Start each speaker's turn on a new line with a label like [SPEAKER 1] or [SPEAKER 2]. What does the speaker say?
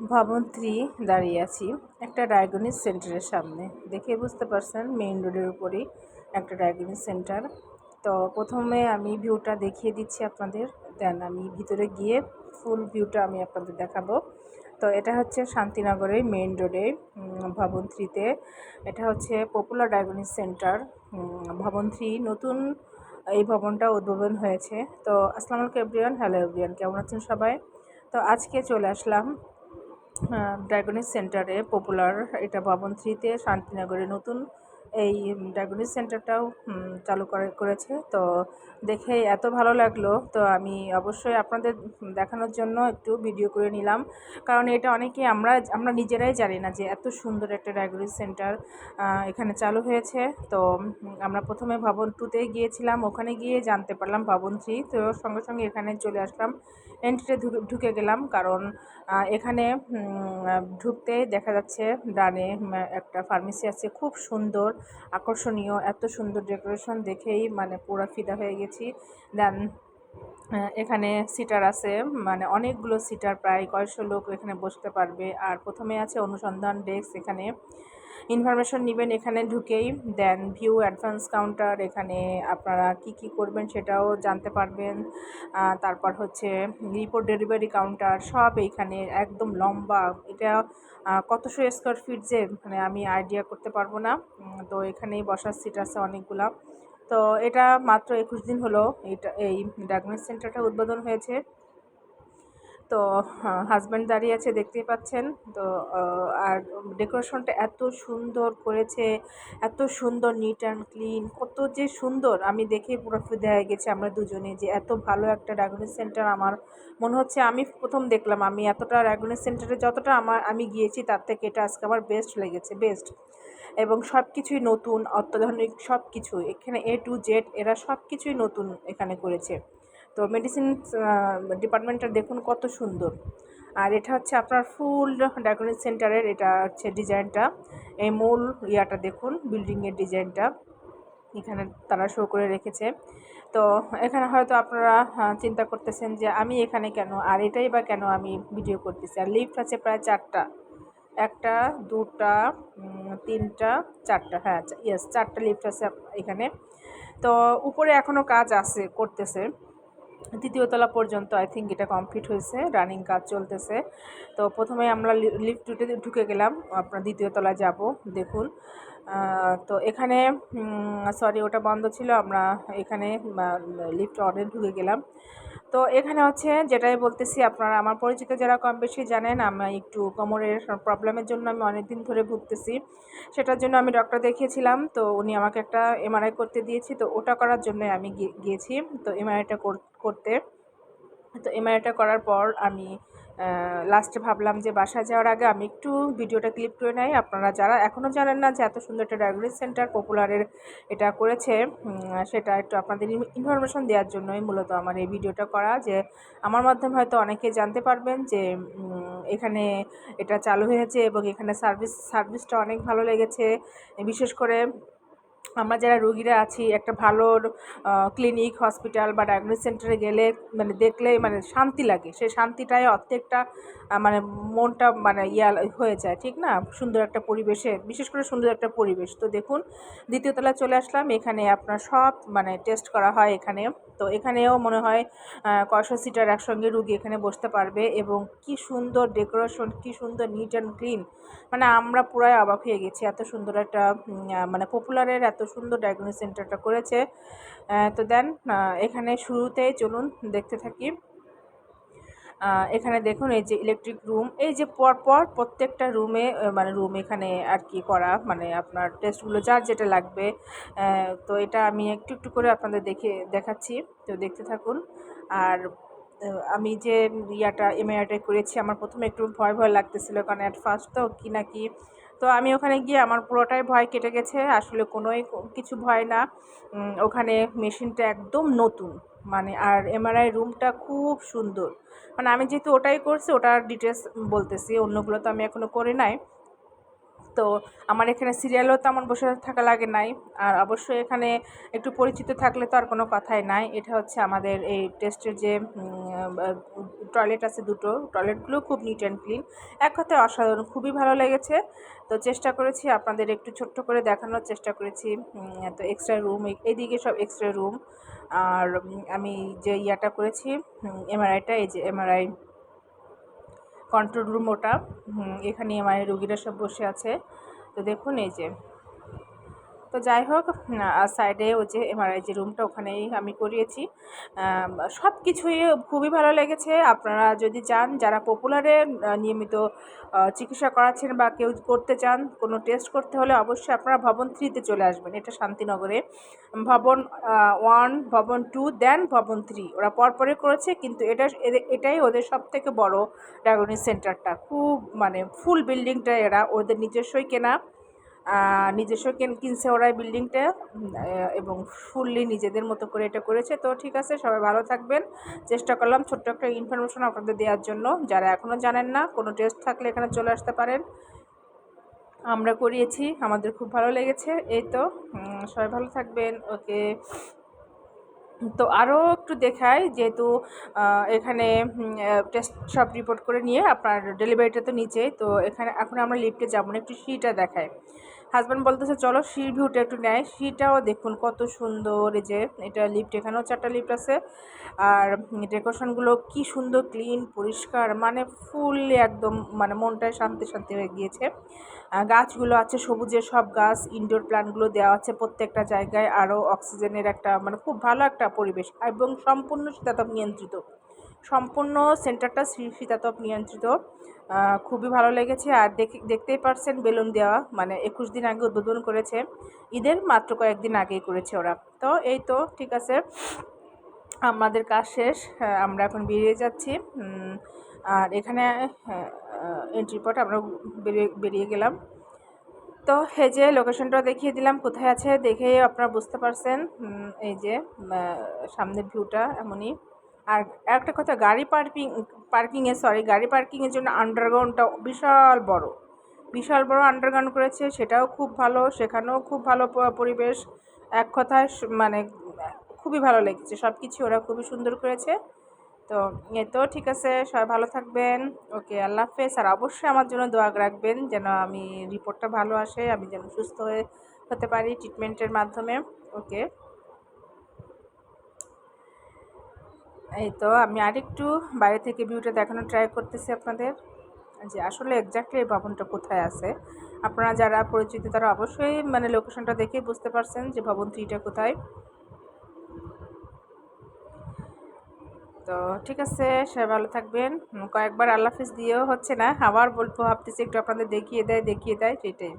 [SPEAKER 1] ভবন্ত্রী দাঁড়িয়ে আছি একটা ডায়াগনিস সেন্টারের সামনে। দেখে বুঝতে পারছেন মেইন রোডের উপরেই একটা ডায়াগনিস সেন্টার তো প্রথমে আমি ভিউটা দেখিয়ে দিচ্ছি আপনাদের দেন আমি ভিতরে গিয়ে ফুল ভিউটা আমি আপনাদের দেখাবো। তো এটা হচ্ছে শান্তিনগরের মেইন রোডে ভবন্ত্রীতে। এটা হচ্ছে পপুলার ডায়াগনিস সেন্টার ভবন্ত্রী, নতুন এই ভবনটা উদ্বোধন হয়েছে। তো আসসালামু আলাইকুম এভরিওয়ান হ্যালো এভরিওয়ান কেমন আছেন সবাই? তো আজকে চলে আসলাম ডায়াগনিস সেন্টারে পপুলার এটা ভবন থ্রিতে শান্তিনগরে নতুন এই ডায়াগনিস সেন্টারটাও চালু করে, করেছে। তো দেখে এত ভালো লাগল। তো আমি অবশ্যই আপনাদের দেখানোর জন্য একটু ভিডিও করে নিলাম। কারণ এটা অনেকে আমরা আমরা নিজেরাই জানি না যে এত সুন্দর একটা ডায়াগনিস সেন্টার এখানে চালু হয়েছে। তো আমরা প্রথমে ভবন টুতে গিয়েছিলাম। ওখানে গিয়ে জানতে পারলাম ভবন থ্রি তো সঙ্গে সঙ্গে এখানে চলে আসলাম। এন্ট্রিতে ঢুকে গেলাম। কারণ এখানে ঢুকতে দেখা যাচ্ছে ডানে একটা ফার্মেসি আছে। খুব সুন্দর। আকর্ষণীয় এত সুন্দর ডেকোরেশন দেখেই মানে পুরা ফিদা হয়ে গেছি। দেন এখানে সিটার আছে মানে অনেকগুলো সিটার প্রায় কয়েকশো লোক এখানে বসতে পারবে। আর প্রথমে আছে অনুসন্ধান ডেস্ক এখানে ইনফরমেশন নেবেন, এখানে ঢুকেই দেন ভিউ অ্যাডভান্স কাউন্টার এখানে আপনারা কি কি করবেন সেটাও জানতে পারবেন। তারপর হচ্ছে রিপোর্ট ডেলিভারি কাউন্টার সব এইখানে একদম লম্বা। এটা কতশো স্কোয়ার ফিট যে মানে আমি আইডিয়া করতে পারব না। তো এখানেই বসার সিট আছে অনেকগুলা। তো এটা মাত্র একুশ দিন হলো এটা এই ডায়াগনোস সেন্টারটা উদ্বোধন হয়েছে। তো হাজব্যান্ড দাঁড়িয়ে আছে, দেখতেই পাচ্ছেন। তো আর ডেকোরেশনটা এত সুন্দর করেছে, এত সুন্দর নিট অ্যান্ড ক্লিন কত যে সুন্দর। আমি দেখে পুরো ফিদে হয়ে গেছি আমরা দুজনে যে এত ভালো একটা ডায়াগনোস সেন্টার আমার। মনে হচ্ছে আমি প্রথম দেখলাম, আমি এতটা ডায়াগনোস সেন্টারে যতটা আমার, আমি গিয়েছি তার থেকে এটা আজকে আমার বেস্ট লেগেছে বেস্ট এবং সব কিছুই নতুন, অত্যাধুনিক সব কিছু এখানে এ টু জেড এরা সব কিছুই নতুন এখানে করেছে। তো মেডিসিন ডিপার্টমেন্টটা দেখুন কত সুন্দর। আর এটা হচ্ছে আপনার ফুল ডায়াগনিস সেন্টারের এটা হচ্ছে ডিজাইনটা এই মূল ইয়াটা দেখুন বিল্ডিংয়ের ডিজাইনটা এখানে তারা শো করে রেখেছে। তো এখানে হয়তো আপনারা চিন্তা করতেছেন যে আমি এখানে কেন, আর এটাই বা কেন আমি ভিডিও করতেছি। আর লিফট আছে প্রায় চারটা। একটা, দুটা তিনটা, চারটা হ্যাঁ ইয়েস চারটা লিফট আছে এখানে। তো উপরে এখনও কাজ আছে, করতেছে। তৃতীয় তলা পর্যন্ত আই থিঙ্ক এটা কমপ্লিট হয়েছে রানিং কাজ চলতেছে। তো প্রথমে আমরা লিফট উঠে ঢুকে গেলাম, আপনার দ্বিতীয় তলায় যাব, দেখুন। তো এখানে সরি ওটা বন্ধ ছিল, আমরা এখানে লিফট অর্ডার ঢুকে গেলাম। তো এখানে হচ্ছে যেটাই বলতেছি, আপনারা আমার পরিচিত যারা কম বেশি জানেন, আমি একটু কোমরের প্রবলেমের জন্য আমি অনেক দিন ধরে ভুগতেছি। সেটার জন্য আমি ডক্টর দেখিয়েছিলাম, তো উনি আমাকে একটা এমআরআই করতে দিয়েছি, তো ওটা করার জন্য আমি গিয়েছি। তো এমআরআইটা করতে। তো এমআরআইটা করার পর আমি লাস্টে ভাবলাম যে বাসায় যাওয়ার আগে আমি একটু ভিডিওটা ক্লিপ করে নেই। আপনারা যারা এখনও জানেন না যে এত সুন্দর একটা ডায়াগনোস সেন্টার পপুলারের এটা করেছে সেটা একটু আপনাদের ইনফরমেশন দেওয়ার জন্যই মূলত আমার এই ভিডিওটা করা যে আমার মাধ্যমে হয়তো অনেকে জানতে পারবেন যে এখানে এটা চালু হয়েছে এবং এখানে সার্ভিস সার্ভিসটা অনেক ভালো লেগেছে। বিশেষ করে আমরা যারা রুগীরা আছি, একটা ভালো ক্লিনিক হসপিটাল বা ডায়াগনোস সেন্টারে গেলে মানে দেখলে মানে শান্তি লাগে। সেই শান্তিটাই অর্ধেকটা মানে মনটা মানে ইয়া হয়ে যায়, ঠিক না? সুন্দর একটা পরিবেশে, বিশেষ করে সুন্দর একটা পরিবেশ। তো দেখুন, দ্বিতীয় তলায় চলে আসলাম, এখানে আপনার সব মানে টেস্ট করা হয় এখানে। তো এখানেও মনে হয় কয়শো সিটার একসঙ্গে রুগী এখানে বসতে পারবে এবং কি সুন্দর ডেকোরেশন কি সুন্দর নিট অ্যান্ড ক্লিন মানে আমরা পুরাই অবাক হয়ে গেছি, এত সুন্দর একটা মানে পপুলারের এত সুন্দর ডায়াগনোস সেন্টারটা করেছে। তো দেন এখানে শুরুতেই চলুন দেখতে থাকি। এখানে দেখুন এই যে ইলেকট্রিক রুম এই যে পরপর প্রত্যেকটা রুমে মানে রুম এখানে আর কি করা মানে আপনার টেস্টগুলো যার যেটা লাগবে। তো এটা আমি একটু একটু করে আপনাদের দেখে, দেখাচ্ছি। তো দেখতে থাকুন। আর আমি যে ইয়াটা এমআইআরটা করেছি, আমার প্রথমে একটু ভয় ভয় লাগতেছিলো, কারণ অ্যাট ফার্স্ট তো কি না কি তো আমি ওখানে গিয়ে আমার পুরোটাই ভয় কেটে গেছে। আসলে কোনোই কিছু ভয় না। ওখানে মেশিনটা একদম নতুন। মানে আর এমআরআই রুমটা খুব সুন্দর। মানে আমি যেহেতু ওটাই করছি, ওটার ডিটেলস বলতেছি, অন্যগুলো তো আমি এখনও করে নাই। তো আমার এখানে সিরিয়ালও তেমন বসে থাকা লাগে নাই। আর অবশ্যই এখানে একটু পরিচিত থাকলে তো আর কোনো কথাই নাই। এটা হচ্ছে আমাদের এই টেস্টের যে টয়লেট আছে দুটো। টয়লেটগুলো খুব নিট অ্যান্ড ক্লিন এক কথায় অসাধারণ, খুবই ভালো লেগেছে। তো চেষ্টা করেছি আপনাদের একটু ছোট্ট করে দেখানোর চেষ্টা করেছি। তো এক্সট্রা রুম এইদিকে সব এক্সট্রা রুম আর আমি যে ইয়াটা করেছি এমআরআইটা এই যে এমআরআই কন্ট্রোল রুম ওটা। এখানে আমার রুগীরা সব বসে আছে। তো দেখুন এই যে তো যাই হোক সাইডে ওই যে এমআরআই যে রুমটা ওখানেই আমি করিয়েছি। সব কিছুই খুবই ভালো লেগেছে। আপনারা যদি চান, যারা পপুলারে নিয়মিত চিকিৎসা করাচ্ছেন বা কেউ করতে চান, কোনো টেস্ট করতে হলে অবশ্যই আপনারা ভবন থ্রিতে চলে আসবেন। এটা শান্তিনগরে। ভবন ওয়ান ভবন টু দেন ভবন থ্রি ওরা পরপরে করেছে, কিন্তু এটা এটাই ওদের সব থেকে বড় ডায়াগনিস সেন্টারটা খুব মানে ফুল বিল্ডিংটা এরা ওদের নিজস্বই কেনা। নিজস্ব কেন- কিনছে ওরা বিল্ডিংটা এবং ফুললি নিজেদের মতো করে এটা করেছে। তো ঠিক আছে, সবাই ভালো থাকবেন। চেষ্টা করলাম ছোট্ট একটা ইনফরমেশন আপনাদের দেওয়ার জন্য। যারা এখনও জানেন না, কোনো টেস্ট থাকলে এখানে চলে আসতে পারেন। আমরা করিয়েছি, আমাদের খুব ভালো লেগেছে। এই তো সবাই ভালো থাকবেন। ওকে। তো আরও একটু দেখাই, যেহেতু এখানে টেস্ট সব রিপোর্ট করে নিয়ে আপনার ডেলিভারিটা তো নিচেই। তো এখানে, এখন আমরা লিফটে যাব না, একটু সিটা দেখাই। হাজব্যান্ড বলতেছে, চলো সির ভিউটা একটু নেয়। সিটাও দেখুন কত সুন্দর। এই যে, এটা লিফট এখানেও চারটা লিফট আছে। আর ডেকোরেশনগুলো কি সুন্দর ক্লিন পরিষ্কার মানে ফুললি একদম মানে মনটায় শান্তি শান্তি হয়ে গিয়েছে। গাছগুলো আছে, সবুজের সব গাছ ইনডোর প্ল্যান্টগুলো দেওয়া আছে প্রত্যেকটা জায়গায়। আরও অক্সিজেনের একটা মানে খুব ভালো একটা পরিবেশ এবং সম্পূর্ণ শীতাতপ নিয়ন্ত্রিত। সম্পূর্ণ সেন্টারটা শী- শীতাতপ নিয়ন্ত্রিত। খুবই ভালো লেগেছে। আর দেখে, দেখতেই পারছেন বেলুন দেওয়া মানে একুশ দিন আগে উদ্বোধন করেছে। ঈদের মাত্র কয়েকদিন আগেই করেছে ওরা। তো এই তো, ঠিক আছে। আমাদের কাজ শেষ। আমরা এখন বেরিয়ে যাচ্ছি। আর এখানে এন্ট্রি পট আমরা বেরিয়ে বেরিয়ে গেলাম। তো এই যে লোকেশনটা দেখিয়ে দিলাম, কোথায় আছে দেখে আপনারা বুঝতে পারছেন। এই যে সামনের ভিউটা এমনই। আর একটা কথা, গাড়ি পার্কিং পার্কিংয়ে সরি গাড়ি পার্কিংয়ের জন্য আন্ডারগ্রাউন্ডটা বিশাল বড়। বিশাল বড় আন্ডারগ্রাউন্ড করেছে, সেটাও খুব ভালো, সেখানেও খুব ভালো পরিবেশ। এক কথায় মানে খুবই ভালো লেগেছে সব কিছু ওরা খুবই সুন্দর করেছে। তো, এ তো ঠিক আছে, সবাই ভালো থাকবেন। ওকে, আল্লাহ হাফেজ। আর অবশ্যই আমার জন্য দোয়া রাখবেন, যেন আমি রিপোর্টটা ভালো আসে, আমি যেন সুস্থ হয়ে হতে পারি ট্রিটমেন্টের মাধ্যমে। ওকে। এই তো আমি আরেকটু বাইরে থেকে ভিউটা দেখানোর ট্রাই করতেছি আপনাদের। যে আসলে এক্স্যাক্টলি এই ভবনটা কোথায় আছে? আপনারা যারা পরিচিত তারা অবশ্যই মানে লোকেশনটা দেখে বুঝতে পারছেন যে ভবন থ্রিটা কোথায়। তো ঠিক আছে, সবাই ভালো থাকবেন। কয়েকবার আল্লাহ হাফিজ দিয়েও হচ্ছে না। আবার বলব, ভাবতেছি একটু আপনাদের দেখিয়ে দেয় দেখিয়ে দেয় সেটাই